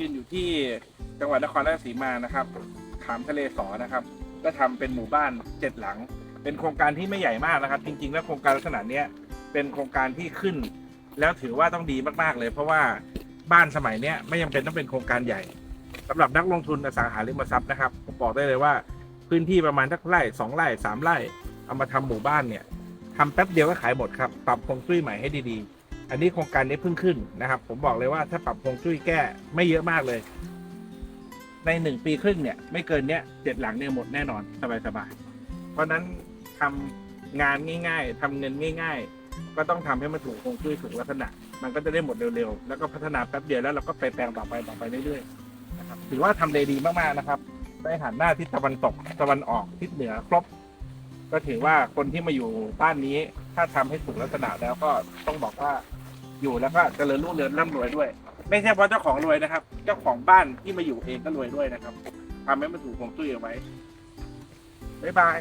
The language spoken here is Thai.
ยืนอยู่ที่จังหวัดนครราชสีมานะครับ ขามทะเลสอนะครับ ก็ทำเป็นหมู่บ้านเจ็ดหลัง เป็นโครงการที่ไม่ใหญ่มากนะครับ จริง ๆ แล้วโครงการลักษณะเนี้ยเป็นโครงการที่ขึ้น แล้วถือว่าต้องดีมากๆเลย เพราะว่าบ้านสมัยเนี้ยไม่จำเป็นต้องเป็นโครงการใหญ่สำหรับนักลงทุนอสังหาริมทรัพย์นะครับผมบอกได้เลยว่าพื้นที่ประมาณทักไร่สองไร่สามไร่เอามาทำหมู่บ้านเนี่ยทำแป๊บเดียวก็ขายหมดครับ ปรับฮวงจุ้ยใหม่ให้ดีๆ อันนี้โครงการนี้เพิ่งขึ้นนะครับ ผมบอกเลยว่าถ้าปรับฮวงจุ้ยแก้ไม่เยอะมากเลย ในหนึ่งปีครึ่งเนี่ย ไม่เกินเนี้ยเจ็ดหลังเนี่ยหมดแน่นอนสบายๆเพราะนั้นทำงานง่าย ๆทำเงินง่าย ๆ ก็ต้องทำให้มันถูกฮวงจุ้ยถูกลักษณะ มันก็จะได้หมดเร็วๆแล้วก็พัฒนาแป๊บเดียวแล้วเราก็ไปแปลงต่อไปต่อไปเรื่อยๆนะครับถือว่าทำเลดีมากๆนะครับ ได้หันหน้าทิศตะวันตกตะวันออกทิศเหนือครบก็ถือว่าคนที่มาอยู่บ้านนี้ ถ้าทำให้ถูกลักษณะแล้วก็ต้องบอกว่า อยู่แล้วก็เจริญรุ่งเรืองร่ำรวยด้วย ไม่ใช่เพราะเจ้าของรวยนะครับ เจ้าของบ้านที่มาอยู่เองก็รวยด้วยนะครับทำให้มันถูกของตุ้ยเอาไว้บ๊ายบาย